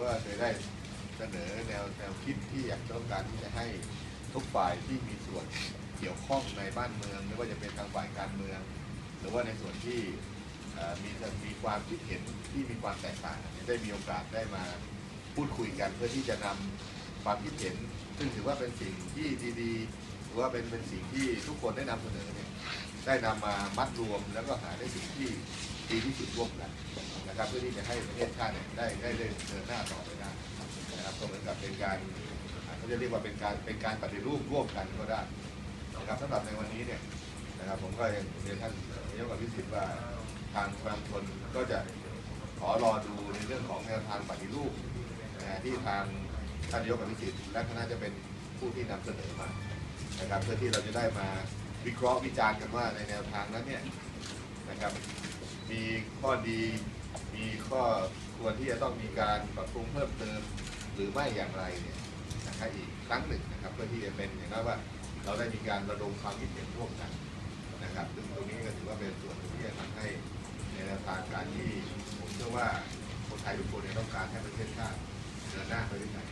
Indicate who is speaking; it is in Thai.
Speaker 1: ก็เคยได้เสนอแนวแนวคิดที่อยากต้องการที่จะให้ทุกฝ่ายที่มีส่วนเกี่ยวข้องในบ้านเมือง ไม่ว่าจะเป็นทางฝ่ายการเมือง หรือว่าในส่วนที่มีมีความคิดเห็นที่มีความแตกต่างได้มีโอกาสได้มาพูดคุยกันเพื่อที่จะนำความคิดเห็น ซึ่งถือว่าเป็นสิ่งที่ดีๆหรือว่าเป็นเป็นสิ่งที่ทุกคนได้นำเสนอเนี่ยได้นำมามัดรวมแล้วก็หาได้สิ่งที่ ดีที่สุดร่วมกันนะครับเพื่อที่จะให้ประเทศชาติเนี่ยได้ได้เดินหน้าต่อไปได้นะครับก็เหมือนกับเป็นการเขาจะเรียกว่าเป็นการเป็นการปฏิรูปร่วมกันก็ได้นะครับสำหรับในวันนี้เนี่ยนะครับผมก็ยังเรียนท่านนายกอภิสิทธิ์ว่าทางประชาชนก็จะขอรอดูในเรื่องของแนวทางปฏิรูปนะที่ทางท่านนายกอภิสิทธิ์และคณะจะเป็นผู้ที่นำเสนอมานะครับเพื่อที่เราจะได้มาวิเคราะห์วิจารณ์กันว่าในแนวทางนั้นเนี่ยนะครับ มีข้อดี มีข้อควรที่จะต้องมีการปรับปรุงเพิ่มเติม หรือไม่อย่างไรเนี่ยนะครับอีกครั้งหนึ่งนะครับ เพื่อที่จะเป็นอย่างนั้นว่าเราได้มีการระดมความคิดเห็นร่วมกันนะครับ ซึ่งตรงนี้ก็ถือว่าเป็นส่วนหนึ่งที่จะทำให้ในแนวทางการที่ผมเชื่อว่าคนไทยทุกคนเนี่ยต้องการให้ประเทศชาติเดินหน้าไปด้วยกัน